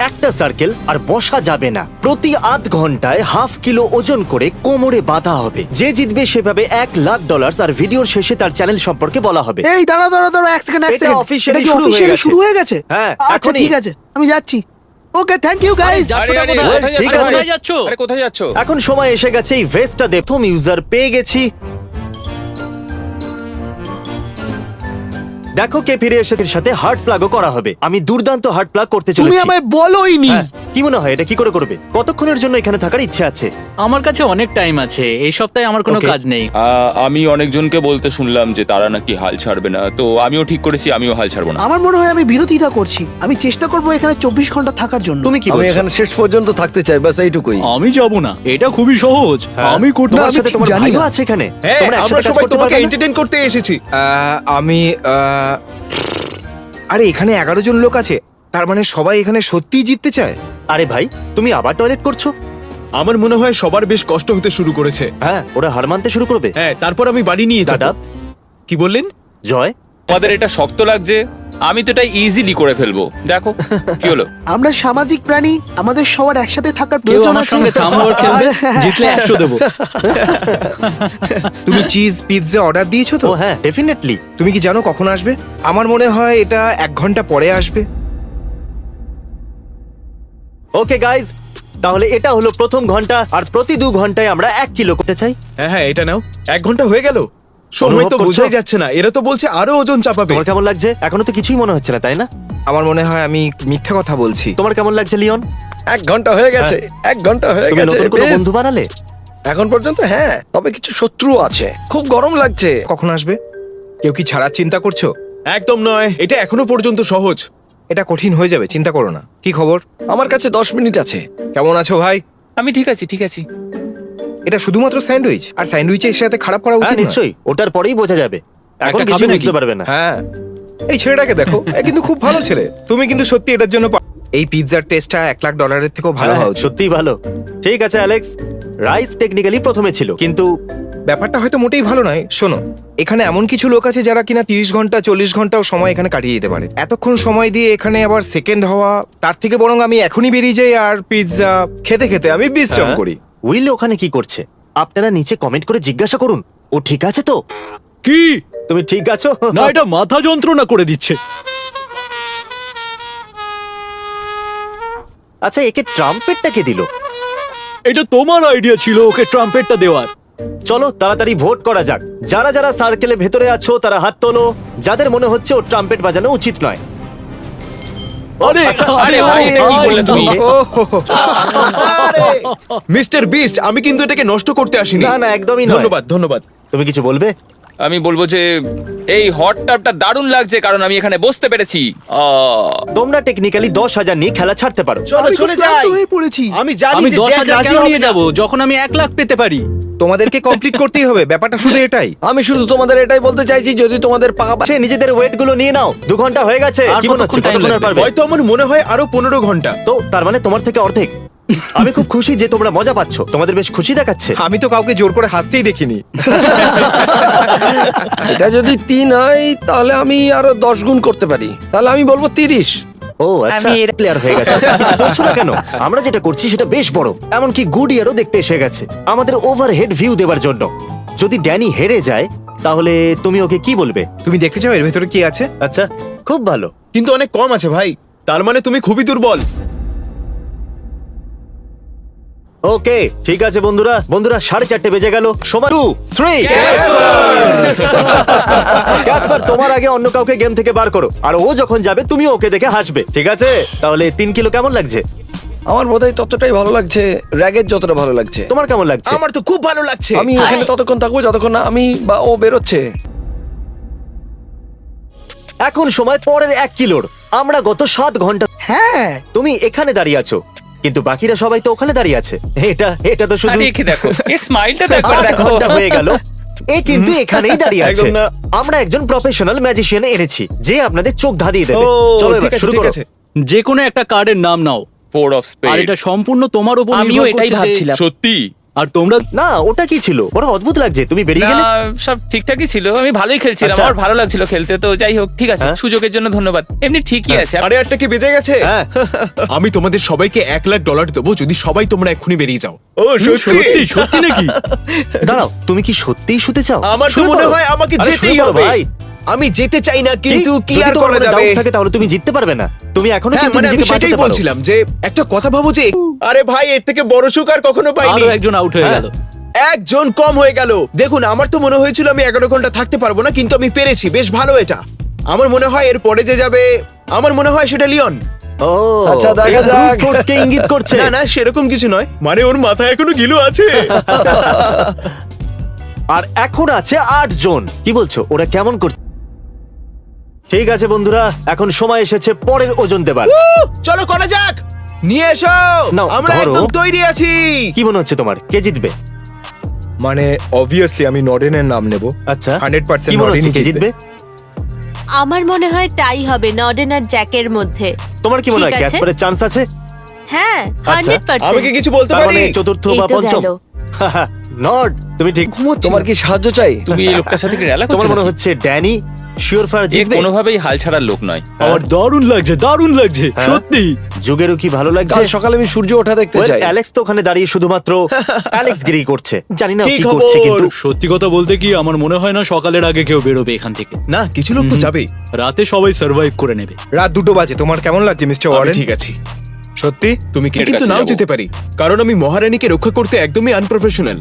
একটা সার্কেল আর বসা যাবে না প্রতি আধ ঘন্টায় হাফ কিলো ওজন করে কোমরে বাঁধা হবে যে জিতবে সেভাবে এক লাখ ডলার আর ভিডিওর শেষে তার চ্যানেল সম্পর্কে বলা হবে এই দাঁড়া দাঁড়া দাঁড়া এক সেকেন্ড এক এটা সেকেন্ড officially কি শুরু হয়ে অফিসিয়ালি গেছে। শুরু হয়ে গেছে হ্যাঁ, আচ্ছা এখনই। ঠিক আছে আমি যাচ্ছি ওকে থ্যাংক ইউ গাইস আরে, আরে, কোথায়? কোথায় ঠিক? আছে। কোথায় যাচ্ছ আরে কোথায় যাচ্ছ এখন সময় এসে গেছে এই ভেস্টটা দে প্রথম ইউজার পেয়ে গেছি দেখো কে ফিরে এসে এর সাথে হার্ট প্লাগও করা হবে। আমি দুর্দান্ত হার্ট প্লাগ করতে তুমি চলেছি। আমায় বলোইনি। হ্যাঁ, কি মনে হয় এটা কি করে করবে? কতক্ষণের জন্য এখানে থাকার ইচ্ছে আছে? আমার কাছে অনেক টাইম আছে। এই সপ্তাহে আমার কোনো Okay. কাজ নেই। আহ, আমি অনেকজনকে বলতে শুনলাম যে তারা নাকি হাল ছাড়বে না। তো আমিও ঠিক করেছি আমিও হাল ছাড়বো না। আমার মনে হয় আমি বিরোধিতা করছি। আমি চেষ্টা করব এখানে চব্বিশ ঘণ্টা থাকার জন্য। তুমি কি আমি বলছো? এখানে শেষ পর্যন্ত থাকতে চাই বাস এইটুকুই। আমি যাব না। এটা খুবই সহজ। হ্যাঁ। আমি করতে না, তোমার আমি সাথে ঠিক তোমার জানি ভাইও না। আছে এখানে। হ্যাঁ তোমরা আমরা একসাথে কাজ সবাই করতে তোমাকে পারবে না? এন্টারটেইন করতে এসেছি। আহ, আমি আহ, আরে এখানে এগারো জন লোক আছে। তার মানে সবাই এখানে সত্যিই জিততে চায়? আরে ভাই তুমি আবার টয়লেট করছ? আমার মনে হয় সবার বেশ কষ্ট হতে শুরু করেছে। হ্যাঁ ওরা হার মানতে শুরু করবে। হ্যাঁ তারপর আমি বাড়ি নিয়ে যাব। দাদা। কি বললেন? জয়। আমাদের এটা শক্ত লাগছে আমি তো এটা ইজিলি করে ফেলব। দেখো কি হলো? আমরা সামাজিক প্রাণী আমাদের সবার একসাথে থাকার প্রয়োজন আমার আছে। সঙ্গে থামো খেলবে। আর- জিতলে একশো দেবো। তুমি চিজ পিৎজা অর্ডার দিয়েছ তো? ও হ্যাঁ। ডেফিনেটলি তুমি কি জানো কখন আসবে? আমার মনে হয় এটা এক ঘণ্টা পরে আসবে। ওকে গাইজ তাহলে এটা হলো প্রথম ঘণ্টা আর প্রতি দু ঘন্টায় আমরা এক কিলো করতে চাই। হ্যাঁ হ্যাঁ এটা নাও। এক ঘণ্টা হয়ে গেল। সময় অনুভব তো করছ? বোঝাই যাচ্ছে না এরা তো বলছে আরও ওজন চাপাবে। তোমার কেমন লাগছে? এখনও তো কিছুই মনে হচ্ছে না তাই না? আমার মনে হয় আমি মিথ্যা কথা বলছি। তোমার কেমন লাগছে লিওন? এক ঘণ্টা হয়ে গেছে এক ঘণ্টা হয়ে তুমি গেছে নতুন কোনো বেশ। বন্ধু বানালে? এখন পর্যন্ত হ্যাঁ তবে কিছু শত্রু আছে খুব গরম লাগছে। কখন আসবে? কেউ কি ছাড়ার চিন্তা করছ? একদম নয় এটা এখনও পর্যন্ত সহজ। এটা কঠিন হয়ে যাবে চিন্তা করো না। কি খবর? আমার কাছে দশ মিনিট আছে। কেমন আছো ভাই? আমি ঠিক আছি ঠিক আছি। এটা শুধুমাত্র স্যান্ডউইচ। আর স্যান্ডউইচের সাথে খারাপ করা হ্যাঁ উচিত নয়। নিশ্চয়ই ওটার পরেই বোঝা যাবে। এখন একটা কিছু খাবে নাকি? বুঝতে পারবে না। হ্যাঁ। এই ছেলেটাকে দেখো এ কিন্তু খুব ভালো ছেলে। তুমি কিন্তু সত্যি এটার জন্য পা- এই পিৎজার টেস্টটা এক লাখ ডলারের থেকেও ভালো হ্যাঁ, হওয়া উচিত সত্যিই ভালো। ঠিক আছে অ্যালেক্স রাইস টেকনিক্যালি প্রথমে ছিল কিন্তু ব্যাপারটা হয়তো মোটেই ভালো নয়। শোনো এখানে এমন কিছু লোক আছে যারা কিনা তিরিশ ঘণ্টা চল্লিশ ঘন্টাও সময় এখানে কাটিয়ে দিতে পারে। এতক্ষণ সময় দিয়ে এখানে আবার সেকেন্ড হওয়া তার থেকে বরং আমি এখনই বেরিয়ে যাই আর পিৎজা খেতে খেতে আমি বিশ্রাম হ্যাঁ, করি। উইল ওখানে কি করছে? আপনারা নিচে কমেন্ট করে জিজ্ঞাসা করুন। ও ঠিক আছে তো? কি? তুমি ঠিক আছো? না এটা মাথা যন্ত্রণা করে দিচ্ছে। আচ্ছা একে ট্রাম্পেটটা কে দিল? এটা তোমার আইডিয়া ছিল ওকে ট্রাম্পেটটা দেওয়ার। চলো তাড়াতাড়ি ভোট করা যাক। যারা যারা সার্কেলে ভেতরে আছো তারা হাত তোলো। যাদের মনে হচ্ছে ও ট্রাম্পেট বাজানো উচিত নয়। আরে আচ্ছা, আরে ভাই এটা কি করলে তুমি? মিস্টার বিস্ট আমি কিন্তু এটাকে নষ্ট করতে আসিনি। না না একদমই নয়। ধন্যবাদ ধন্যবাদ। তুমি কিছু বলবে? আমি বলব যে এই হট টাবটা দারুণ লাগছে কারণ আমি এখানে বসতে পেরেছি। আহ, তোমরা টেকনিক্যালি দশ হাজার নিয়ে খেলা ছাড়তে পারো। আমি খুব ক্লান্ত হয়ে পড়েছি। আমি জানি আমি যে দশ জ্যাক হাজার রাজি হবে নিয়ে না। যাব যখন আমি এক লাখ পেতে পারি। তোমাদেরকে কমপ্লিট করতেই হবে ব্যাপারটা শুধু এটাই। আমি শুধু তোমাদের এটাই বলতে চাইছি যদি তোমাদের পা সে নিজেদের ওয়েটগুলো নিয়ে নাও দু ঘণ্টা হয়ে গেছে আর কি মনে হচ্ছে? কতক্ষণ time কতক্ষণ আর লাগবে? পারবে হয়তো আমার মনে হয় আরও পনেরো ঘণ্টা। তো তার মানে তোমার থেকে অর্ধেক। আমি খুব খুশি যে তোমরা মজা পাচ্ছ। তোমাদের বেশ খুশি দেখাচ্ছে। আমি তো কাউকে জোর করে হাসতেই দেখিনি। এটা যদি তিন হয় তাহলে আমি আরও দশ গুণ করতে পারি। তাহলে আমি বলব তিরিশ। ও আচ্ছা প্লেয়ার হয়ে গেছে। কিছু বলছো না কেন? আমরা যেটা করছি সেটা বেশ বড়। এমনকি গুড ইয়ারও দেখতে এসে গেছে। আমাদের ওভারহেড ভিউ দেওয়ার জন্য। যদি ড্যানি হেরে যায় তাহলে তুমি ওকে কি বলবে? তুমি দেখতে চাও? এর ভেতরে কি আছে? আচ্ছা খুব ভালো। কিন্তু অনেক কম আছে ভাই। তার মানে তুমি খুবই দুর্বল। ওকে ঠিক আছে বন্ধুরা। বন্ধুরা সাড়ে চারটে বেজে গেল। সময় টু থ্রি ক্যাসপার! তোমার আগে অন্য কাউকে গেম থেকে বার করো। আর ও যখন যাবে তুমি ওকে দেখে হাসবে ঠিক আছে? তাহলে তিন কিলো কেমন লাগছে? আমার বোধহয় ততটাই ভালো লাগছে র্যাগের যতটা ভালো লাগছে। তোমার কেমন লাগছে? আমার তো খুব ভালো লাগছে। আমি এখানে ততক্ষণ থাকব যতক্ষণ না আমি বা ও বেরোচ্ছে। এখন সময় পরের এক কিলোর। আমরা গত সাত ঘণ্টা হ্যাঁ। তুমি এখানে দাঁড়িয়ে আছো। কিন্তু বাকিরা সবাই তো ওখানে দাঁড়িয়ে আছে। এটা এটা তো শুধু আরে একে দেখো এর স্মাইলটা দেখো আট দেখো। ঘণ্টা হয়ে গেল। এ কিন্তু এখানেই দাঁড়িয়ে আছে। একদম না। আমরা একজন প্রফেশনাল ম্যাজিশিয়ান এনেছি যে আপনাদের চোখ ধাঁধিয়ে দেবে। ও চলো ঠিক এবার আছে শুরু ঠিক করো। আছে। যে কোনো একটা কার্ডের নাম নাও। ফোর অফ আর স্পেড এটা সম্পূর্ণ তোমার উপর আমিও নির্ভর এটাই করছে যে- ভাবছিলাম। সত্যি? আর তোমরা না ওটা কি ছিল? বড় অদ্ভুত লাগছে তুমি বেরিয়ে না গেলে? সব ঠিকঠাকই ছিল আমি ভালোই খেলছিলাম আচ্ছা। আমার ভালো লাগছিল খেলতে তো যাই হোক ঠিক আছে হ্যাঁ। সুযোগের জন্য ধন্যবাদ। এমনি ঠিকই আছে। আরে একটা কি বেজে গেছে? হ্যাঁ। আমি তোমাদের সবাইকে এক লাখ ডলার দেবো যদি সবাই তোমরা এক্ষুনি বেরিয়ে যাও। ও সত্যি? সত্যি সত্যি নাকি? দাঁড়াও তুমি কি সত্যিই শুতে চাও? আমার তো শুয়ে মনে পড়ো। হয় আমাকে আরে যেতেই শুয়ে পড়ো হবে। ভাই। আমি যেতে চাই না কিন্তু কি আর করা যাবে? থাকে তাহলে তুমি জিততে পারবে না। তুমি এখনও হ্যাঁ কিন্তু মানে আমি নিজেকে সেটাই বাঁচাতে পারো। বলছিলাম যে একটা কথা ভাবো যে আরে ভাই এর থেকে বড় সুখ আর কখনো পাইনি। আরও একজন আউট হয়ে হ্যাঁ। গেল। একজন কম হয়ে গেল। দেখুন আমার তো মনে হয়েছিল আমি এগারো ঘণ্টা থাকতে পারব না কিন্তু আমি পেরেছি বেশ ভালো এটা। আমার মনে হয় এর পরে যে যাবে আমার মনে হয় সেটা লিওন। ও আচ্ছা, দেখা এটা যাক। force কে ইঙ্গিত করছে। না না সেরকম কিছু নয়। মানে ওর মাথায় এখনও গিলু আছে। আর এখন আছে আট জন কি বলছো? ওরা কেমন করছে? ঠিক আছে বন্ধুরা এখন সময় এসেছে পরের ওজন দেবার। চলো করা যাক। নিয়ে এসো। নাও, আমরা ধরো। একদম তৈরি আছি। কি মনে হচ্ছে তোমার? কে জিতবে? মানে অবভিয়াসলি আমি নডেনের নাম নেব। আচ্ছা 100% কি মনে হচ্ছে নর্ডেনই কে জিতবে। জিতবে? আমার মনে হয় টাই হবে নর্ডেন আর জ্যাকের মধ্যে। তোমার কি মনে হয় ঠিক আছে। ক্যাসপারের চান্স আছে? হ্যাঁ হান্ড্রেড আমি কি কিছু বলতে তার পারি? মানে চতুর্থ এই বা তো পঞ্চম? গেল। নট তুমি ঠিক। তোমার কি সাহায্য চাই? তুমি এই লোকটার সাথে কি রেলা তোমার মনে হচ্ছে ড্যানি? শিওর এ জিতবে? কোনোভাবেই হাল ছাড়ার লোক নয়। আমার দারুণ লাগছে দারুণ লাগছে হ্যাঁ? সত্যি। যুগেরও কি ভালো লাগছে? সকালে আমি সূর্য ওঠা দেখতে Well, চাই অ্যালেক্স তো ওখানে দাঁড়িয়ে শুধুমাত্র অ্যালেক্স গিরি করছে। জানি না ও কি কি খবর? করছে কিন্তু। সত্যি কথা বলতে কি আমার মনে হয় না সকালের আগে কেউ বেরোবে এখান থেকে। না কিছু লোক তো যাবেই। রাতে সবাই সার্ভাইভ করে নেবে। রাত দুটো বাজে। তোমার কেমন লাগছে মিস্টার আমি ওয়ারেন ঠিক আছি। সত্যি? তুমি কি এর কিন্তু কাছে নাও যাব। যেতে পারি। কারণ আমি মহারানীকে রক্ষা করতে একদমই আনপ্রফেশনাল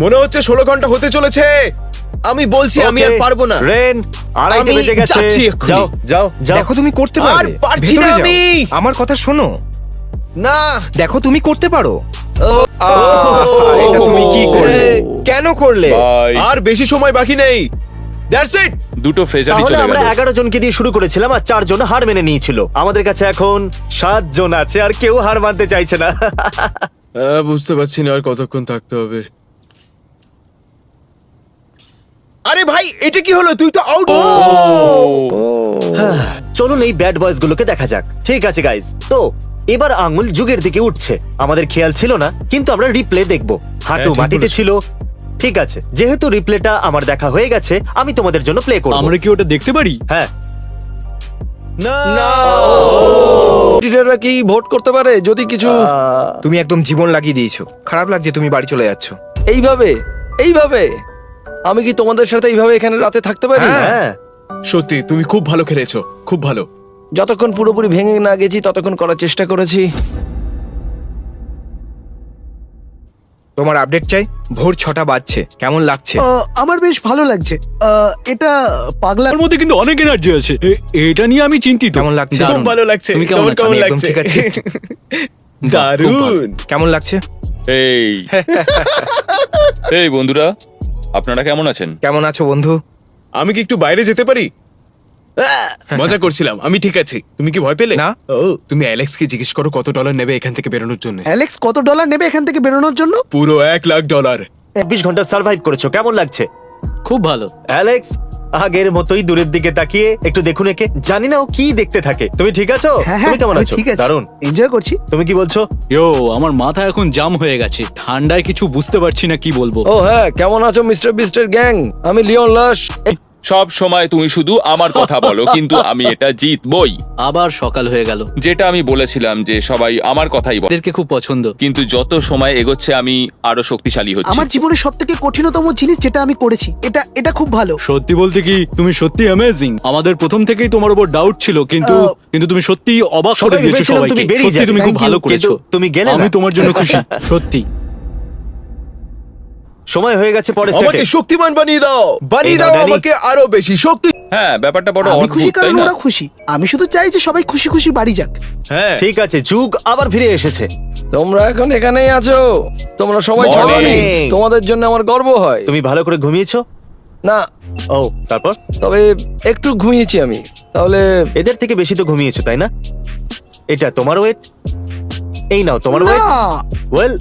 মনে হচ্ছে ষোলো ঘণ্টা হতে চলেছে। আমি বলছি আমি আর পারব না। রেন আড়াইটে আমি বেজে গেছে। যাচ্ছি এক্ষুনি। যাও যাও যাও। দেখো তুমি করতে আর পারবে। পারছি ভেতরে না যাও। আমি। আমার কথা শোনো। না। দেখো তুমি করতে পারো। এটা তুমি কি করলে? কেন করলে? ভাই আর বেশি সময় বাকি নেই। দ্যাটস ইট দুটো ফ্রেজারই তাহলে চলে আমরা গেল এগারো জনকে দিয়ে শুরু করেছিলাম আর চারজন হার মেনে নিয়েছিল। আমাদের কাছে এখন সাত জন আছে আর কেউ হার মানতে চাইছে না। বুঝতে পারছি না আর কতক্ষণ থাকতে হবে। আরে ভাই এটা কি হলো? তুই তো আউট চলুন এই ব্যাড বয়েজ গুলোকে দেখা যাক। ঠিক আছে গাইজ তো এবার আঙুল যুগের দিকে উঠছে। আমাদের খেয়াল ছিল না কিন্তু আমরা রিপ্লে দেখব। হাঁটু হ্যাঁ, ঠিক মাটিতে বলেছ। ছিল। ঠিক আছে যেহেতু রিপ্লেটা আমার দেখা হয়ে গেছে আমি তোমাদের জন্য প্লে করব। আমরা কি ওটা দেখতে পারি? হ্যাঁ। না। কি ভোট করতে পারে? যদি কিছু তুমি একদম জীবন লাগিয়ে দিয়েছ। খারাপ লাগছে তুমি বাড়ি চলে যাচ্ছ। এইভাবে এইভাবে। আমি কি তোমাদের সাথে এইভাবে এখানে রাতে থাকতে পারি? হ্যাঁ। সত্যি তুমি খুব ভালো খেলেছো খুব ভালো। যতক্ষণ পুরোপুরি ভেঙে না গেছি ততক্ষণ করার চেষ্টা করেছি। তোমার আপডেট চাই? ভোর ছটা বাজছে কেমন লাগছে? আহ, আমার বেশ ভালো লাগছে। আহ, এটা পাগলা ওর মধ্যে কিন্তু অনেক এনার্জি আছে। এ- এটা নিয়ে আমি চিন্তিত। কেমন লাগছে? দারুণ। খুব ভালো লাগছে। তুমি কেমন তোমার আছো? কেমন আমি একদম লাগছে? ঠিক আছি। দারুণ। কেমন লাগছে? এই। এই বন্ধুরা আপনারা কেমন আছেন? কেমন আছো বন্ধু? আমি কি একটু বাইরে যেতে পারি? মজা করছিলাম আমি ঠিক আছি। তুমি কি ভয় পেলে? না। ও তুমি অ্যালেক্সকে জিজ্ঞেস করো কত ডলার নেবে এখান থেকে বেরোনোর জন্য। অ্যালেক্স কত ডলার নেবে এখান থেকে বেরোনোর জন্য? পুরো এক লাখ ডলার চব্বিশ ঘণ্টা সার্ভাইভ করেছ কেমন লাগছে? খুব ভালো। অ্যালেক্স আগের মতোই দূরের দিকে তাকিয়ে একটু দেখুন একে। জানি না ও কি দেখতে থাকে। তুমি ঠিক আছো? হ্যাঁ হ্যাঁ তুমি কেমন আমি আছো? ঠিক আছে। দারুণ এনজয় করছি। তুমি কি বলছো? ইয়ো আমার মাথা এখন জাম হয়ে গেছে। ঠান্ডায় কিছু বুঝতে পারছি না কি বলব। ও হ্যাঁ কেমন আছো মিস্টার বিস্টার গ্যাং? আমি লিওন লাশ। সব সময় তুমি শুধু আমার কথা বলো কিন্তু আমি এটা জিতবই। আবার সকাল হয়ে গেল। যেটা আমি বলেছিলাম যে সবাই আমার কথাই বলে। এদেরকে খুব পছন্দ। কিন্তু যত সময় এগোচ্ছে আমি আরও শক্তিশালী হচ্ছি। আমার জীবনের সব থেকে কঠিনতম জিনিস যেটা আমি করেছি এটা এটা খুব ভালো। সত্যি বলতে কি তুমি সত্যি অ্যামেজিং আমাদের প্রথম থেকেই তোমার উপর ডাউট ছিল কিন্তু আহ, কিন্তু তুমি সত্যি অবাক করে সবাই দিয়েছ ভেবেছিলাম সবাইকে। তুমি বেরিয়ে সত্যি যাবে। তুমি খুব Thank you, ভালো কিন্তু করেছ তুমি গেলে আমি তোমার জন্য খুশি। সত্যি সময় হয়ে গেছে পরে আমাকে শক্তিমান বানিয়ে দাও। বানিয়ে দাও ড্যানি। আমাকে আরও বেশি শক্তি হ্যাঁ ব্যাপারটা বড় আমি অদ্ভুত খুশি তাই কারণ না? ওরা খুশি। আমি শুধু চাই যে সবাই খুশি খুশি বাড়ি যাক। হ্যাঁ। ঠিক আছে যুগ আবার ফিরে এসেছে। তোমরা এখন এখানেই আছো। তোমরা সবাই Morning. ছড়ানি তোমাদের জন্য আমার গর্ব হয়। তুমি ভালো করে ঘুমিয়েছো? না। ও তারপর? তবে একটু ঘুমিয়েছি আমি। তাহলে এদের থেকে বেশি তো ঘুমিয়েছো তাই না? এটা তোমার ওয়েট এই নাও তোমার না। ওয়েল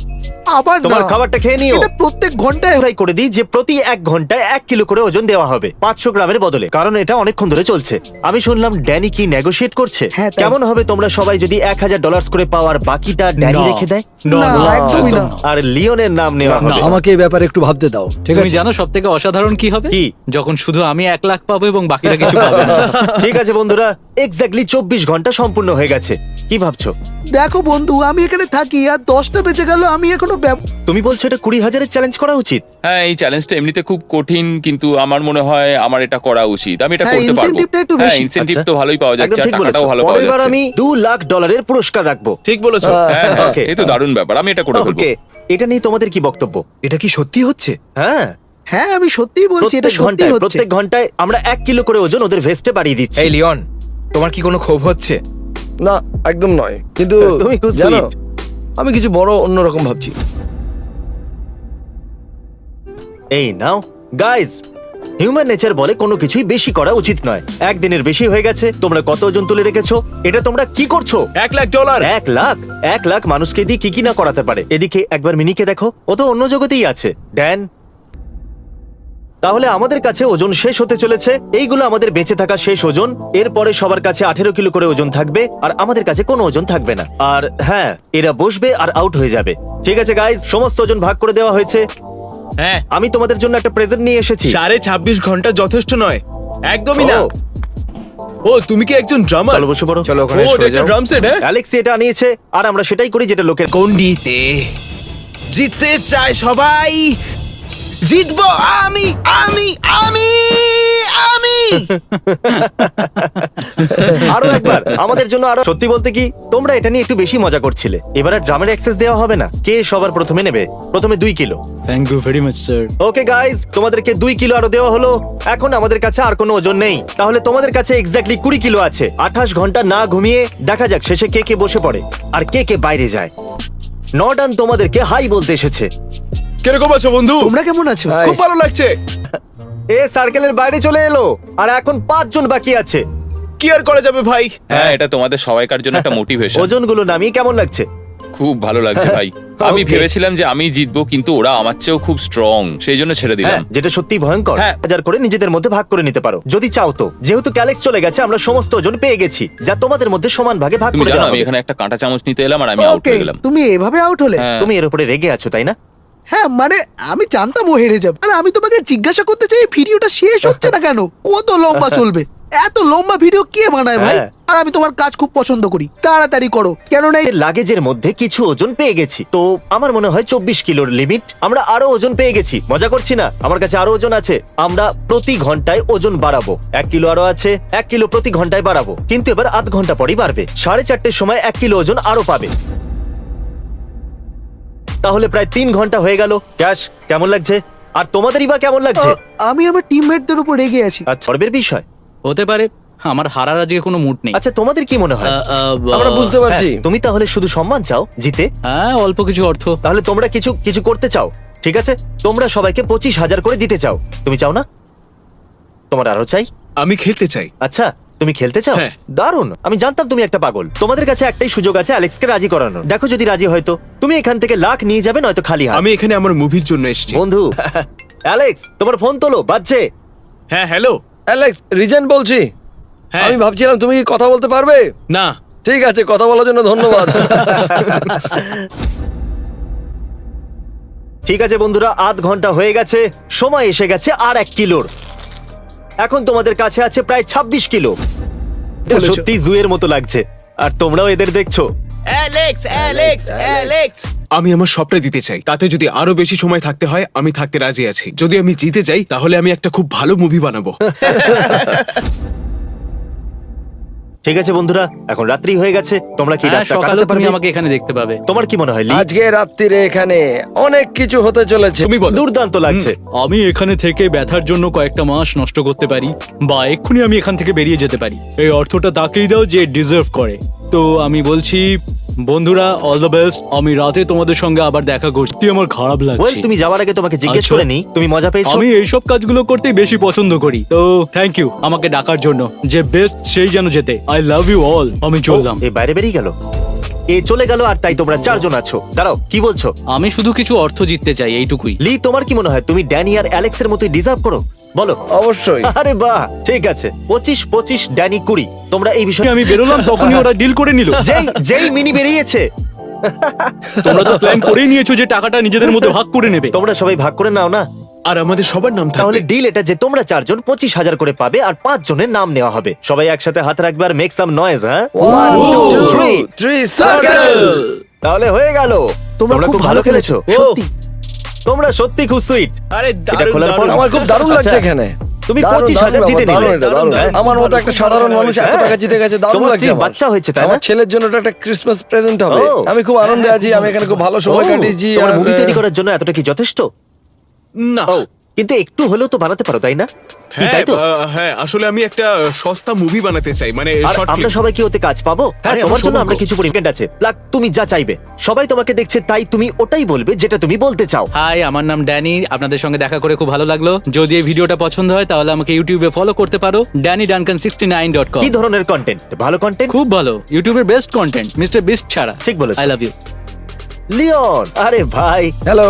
আবার তোমার না খাবারটা খেয়ে নিও। এটা প্রত্যেক ঘন্টায় হয়। ট্রাই করে দিই যে প্রতি এক ঘন্টায় এক কিলো করে ওজন দেওয়া হবে পাঁচশো গ্রামের বদলে। কারণ এটা অনেকক্ষণ ধরে চলছে। আমি শুনলাম ড্যানি কি নেগোশিয়েট করছে। হ্যাঁ, তাই। কেমন হবে তোমরা সবাই যদি এক হাজার ডলার করে পাওয়ার বাকিটা ড্যানি না। রেখে দেয়? না একদমই না। আর লিওনের নাম নেওয়া হবে। আমাকে এই ব্যাপারে একটু ভাবতে দাও ঠিক তুমি আছে? জানো সব থেকে অসাধারণ কি হবে? কি? যখন শুধু আমি এক লাখ পাবো এবং বাকিরা কিছু পাবে না। ঠিক আছে বন্ধুরা এক্স্যাক্টলি চব্বিশ ঘণ্টা সম্পূর্ণ হয়ে গেছে। কি ভাবছ? দেখো বন্ধু আমি এখানে থাকি আর দশটা বেঁচে গেল আমি এখনও ব্যব- তুমি বলছো এটা কুড়ি হাজারের চ্যালেঞ্জ করা উচিত? হ্যাঁ এই চ্যালেঞ্জটা এমনিতে খুব কঠিন কিন্তু আমার মনে হয় আমার এটা করা উচিত। আমি এটা হ্যাঁ, করতে পারব। incentive-টা একটু হ্যাঁ বেশি। ইনসেনটিভ আচ্ছা। তো ভালোই পাওয়া একদম যাচ্ছে আর ঠিক বলেছ। টাকাটাও ভালো পাওয়া যাচ্ছে। আমি দু লাখ ডলারের পুরস্কার রাখব। ঠিক বলেছ। হ্যাঁ হ্যাঁ, Okay. এই তো দারুণ ব্যাপার আমি এটা করে ফেলব। ওকে এটা নিয়ে তোমাদের কি বক্তব্য? এটা কি সত্যি হচ্ছে? হ্যাঁ। হ্যাঁ আমি সত্যিই বলছি এটা প্রত্যেক সত্যি ঘন্টায় হচ্ছে। প্রত্যেক ঘন্টায় আমরা এক কিলো করে ওজন ওদের ভেস্টে বাড়িয়ে দিচ্ছি। এই লিওন তোমার কি কোনো ক্ষোভ হচ্ছে? না একদম নয়। কিন্তু তুমি খুব জানো sweet। আমি কিছু বড় অন্যরকম ভাবছি। এই নাও। গাইজ হিউম্যান নেচার বলে কোনো কিছুই বেশি করা উচিত নয়। একদিনের বেশি হয়ে গেছে তোমরা কত ওজন তুলে রেখেছো? এটা তোমরা কি করছ? এক লাখ ডলার এক লাখ? এক লাখ মানুষকে দিয়ে কি কি না করাতে পারে? এদিকে একবার মিনিকে দেখো ও তো অন্য জগতেই আছে। ড্যান তাহলে আমাদের কাছে ওজন শেষ হতে চলেছে। এইগুলো আমাদের বেঁচে থাকা শেষ ওজন। এরপরে সবার কাছে আঠেরো কিলো করে ওজন থাকবে আর আমাদের কাছে কোনো ওজন থাকবে না। আর হ্যাঁ এরা বসবে আর আউট হয়ে যাবে। ঠিক আছে গাইজ সমস্ত ওজন ভাগ করে দেওয়া হয়েছে। হ্যাঁ। আমি তোমাদের জন্য একটা প্রেজেন্ট নিয়ে এসেছি। সাড়ে ছাব্বিশ ঘণ্টা যথেষ্ট নয়। একদমই না। ও, ও তুমি কি একজন ড্রামার চলো বসে পড়ো। চলো ও ওখানে এটা সরে একটা যাও। ড্রাম সেট হ্যাঁ? অ্যালেক্স এটা আনিয়েছে আর আমরা সেটাই করি যেটা লোকের গন্ডিতে জিততে চায় সবাই। জিতবো আমি আমি আমি আমি। আরও একবার আমাদের জন্য আরও সত্যি বলতে কি তোমরা এটা নিয়ে একটু বেশি মজা করছিলে। এবারে ড্রামের অ্যাক্সেস দেওয়া হবে না। কে সবার প্রথমে নেবে? প্রথমে দুই kilo. Thank you very much sir okay guys তোমাদেরকে দুই কিলো আরও দেওয়া হলো। এখন আমাদের কাছে আর কোনো ওজন নেই। তাহলে তোমাদের কাছে এক্স্যাক্টলি কুড়ি কিলো আছে। আঠাশ ঘণ্টা না ঘুমিয়ে দেখা যাক শেষে কে কে বসে পড়ে আর কে কে বাইরে যায়। নডান তোমাদেরকে হাই বলতে এসেছে। কীরকম আছো বন্ধু? তোমরা কেমন আছো? খুব ভালো লাগছে। এ সার্কেলের বাইরে চলে এলো আর এখন পাঁচজন বাকি আছে। কি আর করা যাবে ভাই? হ্যাঁ এটা তোমাদের সবাইকার জন্য একটা মোটিভেশন ওজনগুলো নামিয়ে কেমন লাগছে? খুব ভালো লাগছে ভাই। আমি ভেবেছিলাম যে আমি জিতবো কিন্তু ওরা আমার চেয়েও খুব স্ট্রং সেই জন্য ছেড়ে দিলাম। হ্যাঁ যেটা সত্যি ভয়ঙ্কর। হ্যাঁ। হাজার করে নিজেদের মধ্যে ভাগ করে নিতে পারো। যদি চাও তো। যেহেতু ক্যালেক্স চলে গেছে আমরা সমস্ত ওজন পেয়ে গেছি যা তোমাদের মধ্যে সমান ভাগে ভাগ তুমি করে জানো দেওয়া আমি হবে। এখানে একটা কাঁটা চামচ নিতে এলাম আর আমি আউট ওকে হয়ে গেলাম। তুমি এভাবে আউট হলে? হ্যাঁ। তুমি এর উপরে রেগে আছো তাই না? হ্যাঁ মানে আমি জানতাম ও হেরে যাবে। আর আমি তোমাকে জিজ্ঞাসা করতে চাই ভিডিওটা শেষ হচ্ছে না কেন? কত লম্বা চলবে? এত লম্বা ভিডিও কে বানায় ভাই? হ্যাঁ। আর আমি তোমার কাজ খুব পছন্দ করি। তাড়াতাড়ি করো। কেননা এই এর লাগেজের মধ্যে কিছু ওজন পেয়ে গেছি। তো আমার মনে হয় চব্বিশ কিলোর লিমিট আমরা আরও ওজন পেয়ে গেছি। মজা করছি না? আমার কাছে আরও ওজন আছে। আমরা প্রতি ঘন্টায় ওজন বাড়াবো। এক কিলো আরও আছে এক কিলো প্রতি ঘন্টায় বাড়াবো। কিন্তু এবার আধ ঘণ্টা পরই বাড়বে। সাড়ে চারটের সময় এক কিলো ওজন আরও পাবে। তাহলে প্রায় তিন ঘণ্টা হয়ে গেল। ক্যাশ কেমন লাগছে? আর তোমাদেরই বা কেমন লাগছে? আমি আমার টিমমেটদের উপর রেগে আছি। আচ্ছা গর্বের বিষয়? হতে পারে আমার হারার আজকে কোনো মুড নেই। আচ্ছা তোমাদের কি মনে হয়? আমরা বুঝতে পারছি। হ্যাঁ, তুমি তাহলে শুধু সম্মান চাও জিতে? হ্যাঁ অল্প কিছু অর্থ। তাহলে তোমরা কিছু কিছু করতে চাও ঠিক আছে? তোমরা সবাইকে পঁচিশ হাজার করে দিতে চাও। তুমি চাও না? তোমার আরও চাই? আমি খেলতে চাই। আচ্ছা তুমি খেলতে চাও? হ্যাঁ। দারুণ। আমি জানতাম তুমি একটা পাগল। তোমাদের কাছে একটাই সুযোগ আছে অ্যালেক্সকে রাজি করানোর। দেখো যদি রাজি হয়তো। তুমি এখান থেকে লাখ নিয়ে যাবে নয়তো খালি হাত। আমি এখানে আমার মুভির জন্য এসেছি। বন্ধু অ্যালেক্স তোমার ফোন তোলো বাজছে। হ্যাঁ হ্যালো। অ্যালেক্স রিজেন বলছি। হ্যাঁ। আমি ভাবছিলাম তুমি কি কথা বলতে পারবে? না। ঠিক আছে কথা বলার জন্য ধন্যবাদ। ঠিক আছে বন্ধুরা আধ ঘণ্টা হয়ে গেছে সময় এসে গেছে আর এক কিলোর। এখন তোমাদের কাছে আছে প্রায় ২৬ কিলো। বলেছ। সত্যি জুয়ের মতো লাগছে। আর তোমরাও এদের দেখছ। অ্যালেক্স অ্যালেক্স অ্যালেক্স আমি আমার স্বপ্নে দিতে চাই। তাতে যদি আরও বেশি সময় থাকতে হয় আমি থাকতে রাজি আছি। যদি আমি জিতে যাই তাহলে আমি একটা খুব ভালো মুভি বানাবো। ঠিক আছে বন্ধুরা এখন রাত্রি হয়ে গেছে। তোমরা কি হ্যাঁ রাতটা সকালে কাটাতে তুমি পারবে? আমাকে এখানে দেখতে পাবে। তোমার কি মনে হয় লি? আজকে রাত্রিরে এখানে অনেক কিছু হতে চলেছে। তুমি বলো। দুর্দান্ত লাগছে। আমি এখানে থেকে ব্যথার জন্য কয়েকটা মাস নষ্ট করতে পারি বা এক্ষুনি আমি এখান থেকে বেরিয়ে যেতে পারি। এই অর্থটা তাকেই দাও যে ডিজার্ভ করে। তো আমি বলছি বন্ধুরা অল দ্য বেস্ট আমি রাতে তোমাদের সঙ্গে আবার দেখা করছি। আমার খারাপ ওয়েল লাগছে তুমি যাওয়ার আগে তোমাকে জিজ্ঞেস আচ্ছা। করে নি তুমি মজা পেয়েছ? আমি এইসব কাজগুলো করতেই বেশি পছন্দ করি। তো থ্যাংক ইউ আমাকে ডাকার জন্য। যে বেস্ট সেই যেন যেতে। আই লাভ ইউ অল আমি চললাম। এই বাইরে বেরিয়ে গেল? এ চলে গেল আর তাই তোমরা চারজন আছো। দাঁড়াও কি বলছো? আমি শুধু কিছু অর্থ জিততে চাই এইটুকুই। লি তোমার কি মনে হয়? তুমি ড্যানি আর অ্যালেক্সের মতোই ডিজার্ভ করো? বলো। অবশ্যই। আরে বাহ ঠিক আছে। পঁচিশ পঁচিশ ড্যানি কুড়ি। তোমরা এই বিষয়ে আমি বেরোলাম তখনই ওরা ডিল করে নিল। যেই যেই মিনি বেরিয়েছে। তোমরা তো প্ল্যান করেই নিয়েছো যে টাকাটা নিজেদের মধ্যে ভাগ করে নেবে। তোমরা সবাই ভাগ করে নাও না। আর আমাদের সবার নাম তাহলে থাকবে ডিল এটা যে তোমরা চারজন পঁচিশ হাজার করে পাবে আর পাঁচ জনের নাম নেওয়া হবে। সবাই একসাথে হাত রাখবে আর মেক সাম নয়েজ হ্যাঁ? One, two, three. three, Circle! circle! তাহলে হয়ে গেল। তোমরা খুব ভালো খেলেছো। সত্যি। তোমরা সত্যি খুব সুইট আরে এটা খোলার পর আমার খুব দারুণ লাগছে আচ্ছা, এখানে তুমি দারুণ, 25,000 দারুণ জিতে ব্যাপার, নিলে। দারুণ এটা, দারুণ। আমার মতো একটা সাধারণ মানুষ এত হ্যাঁ। টাকা জিতে গেছে দারুণ তোমার লাগছে স্ত্রীর আমার। বাচ্চা হয়েছে, তাই না? আমার ছেলের জন্য এটা একটা ক্রিসমাস প্রেজেন্ট হবে ও। আমি খুব আনন্দে আছি আমি এখানে খুব ভালো সময় কাটিয়েছি তোমার আর, মুভি তৈরি করার জন্য এতটা কি যথেষ্ট না কিন্তু একটু হলেও তো বানাতে পারো তাই না? কি, হ্যাঁ তাই তো? আহ, হ্যাঁ আসলে আমি একটা সস্তা মুভি বানাতে চাই মানে আর আমরা সবাই কি ওতে কাজ পাবো? হ্যাঁ আরে, তোমার আমার জন্য আমরা কিছু পরিমাণ আছে। প্লাক তুমি যা চাইবে। সবাই তোমাকে দেখছে তাই তুমি ওটাই বলবে যেটা তুমি বলতে চাও। হাই আমার নাম ড্যানি। আপনাদের সঙ্গে দেখা করে খুব ভালো লাগল। যদি এই ভিডিওটা পছন্দ হয় তাহলে আমাকে ইউটিউবে ফলো করতে পারো। Danny Duncan sixty nine dot com. কি ধরনের কন্টেন্ট ভালো কন্টেন্ট খুব ভালো। ইউটিউবের বেস্ট কন্টেন্ট মিস্টার বিস্ট ছাড়া। ঠিক বলেছ। আই লাভ ইউ লিওন আরে ভাই। হ্যালো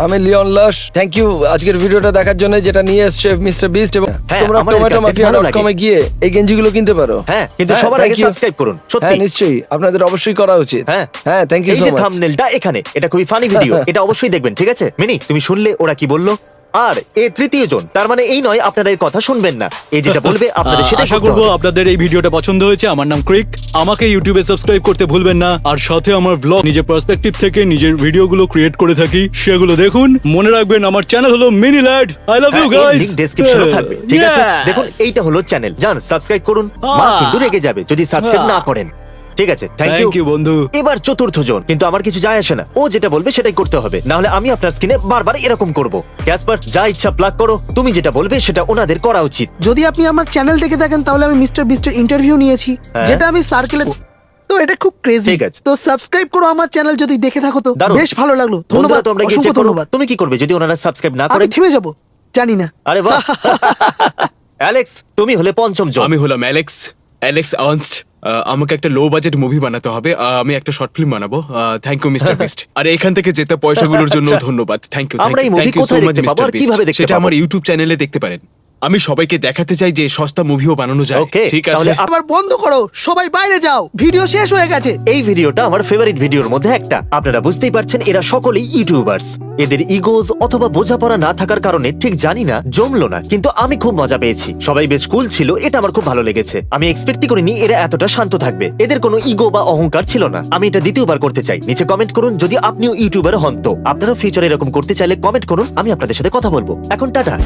আমি লিওন লস থ্যাংক ইউ আজকের ভিডিওটা দেখার জন্য যেটা নিয়ে এসছে মিস্টার বিস্ট এবং হ্যাঁ, তোমরা আমার টমেটো মাফিয়া ভালো ডট লাগে। কমে গিয়ে এই গেঞ্জিগুলো কিনতে পারো। হ্যাঁ কিন্তু হ্যাঁ, সবার আগে thank you. সাবস্ক্রাইব করুন সত্যি। হ্যাঁ নিশ্চয়ই। আপনাদের অবশ্যই করা উচিত। হ্যাঁ। হ্যাঁ থ্যাংক ইউ এই সো যে মাচ থাম্বনেলটা এখানে এটা খুবই ফানি ভিডিও এটা অবশ্যই দেখবেন ঠিক আছে? মিনি তুমি শুনলে ওরা কি বলল? আর এ তৃতীয় জন তার মানে এই নয় আপনারা এর কথা শুনবেন না। এই যেটা বলবে আপনাদের সেটা আশা করব আপনাদের এই ভিডিওটা পছন্দ হয়েছে। আমার নাম ক্রিক। আমাকে ইউটিউবে সাবস্ক্রাইব করতে ভুলবেন না। আর সাথে আমার ব্লগ নিজের পার্সপেক্টিভ থেকে নিজের ভিডিওগুলো ক্রিয়েট করে থাকি। সেগুলো দেখুন। মনে রাখবেন আমার চ্যানেল হলো mini lad I love you guys link ডেসক্রিপশনে থাকবে ঠিক আছে? দেখুন এইটা হলো চ্যানেল যান সাবস্ক্রাইব করুন। মা কিন্তু রেগে যাবে যদি সাবস্ক্রাইব না করেন। ঠিক আছে থ্যাংক ইউ বন্ধু। এবার চতুর্থ জন কিন্তু আমার কিছু যায় আসে না। ও যেটা বলবে সেটাই করতে হবে। না হলে আমি আপনার স্ক্রিনে বারবার এরকম করব। ক্যাসপার যা ইচ্ছা প্লাগ করো। তুমি যেটা বলবে সেটা ওনাদের করা উচিত। যদি আপনি আমার চ্যানেল দেখে থাকেন তাহলে আমি মিস্টার বিস্টের ইন্টারভিউ নিয়েছি হ্যাঁ। যেটা আমি সার্কেলে তো এটা খুব ক্রেজি ঠিক আছে। তো সাবস্ক্রাইব করো আমার চ্যানেল যদি দেখে থাকো তো। দারুণ। বেশ ভালো লাগল। বন্ধুরা ধন্যবাদ। তোমরা গিয়ে অসংখ্য করো। ধন্যবাদ। তুমি কি করবে যদি ওনারা সাবস্ক্রাইব না আমি করে? থেমে যাব। জানি না। আরে বাহ। অ্যালেক্স তুমি হলে পঞ্চম জন। আমি হলাম অ্যালেক্স অ্যালেক্স আর্নস্ট আমাকে একটা লো বাজেট মুভি বানাতে হবে। আমি একটা শর্ট ফিল্ম বানাবো। থ্যাংক ইউ মিস্টার বিস্ট আর এখান থেকে যেতে পয়সাগুলোর জন্য আচ্ছা। ধন্যবাদ। Thank you thank you so কোথায় দেখতে পাবো আর কীভাবে দেখতে সেটা আমার ইউটিউব চ্যানেলে দেখতে পারেন। আমি সবাইকে দেখাতে চাই যে সস্তা মুভিও বানানো যায়। Okay, ঠিক আছে? তাহলে আবার বন্ধ করো। সবাই বাইরে যাও। ভিডিও শেষ হয়ে গেছে। এই ভিডিওটা আমার ফেভারিট ভিডিওর মধ্যে একটা। আপনারা বুঝতেই পারছেন এরা সকলেই ইউটিউবার্স এদের ইগোজ অথবা বোঝাপড়া না থাকার কারণে ঠিক জানি না জমলো না। কিন্তু আমি খুব মজা পেয়েছি। সবাই বেশ কুল ছিল এটা আমার খুব ভালো লেগেছে। আমি এক্সপেক্টই করিনি এরা এতটা শান্ত থাকবে। এদের কোনো ইগো বা অহংকার ছিল না। আমি এটা দ্বিতীয়বার করতে চাই। নিচে কমেন্ট করুন যদি আপনিও ইউটিউবার হন তো। আপনারা ফিউচারে এরকম করতে চাইলে কমেন্ট করুন আমি আপনাদের সাথে কথা বলব। এখন টাটা।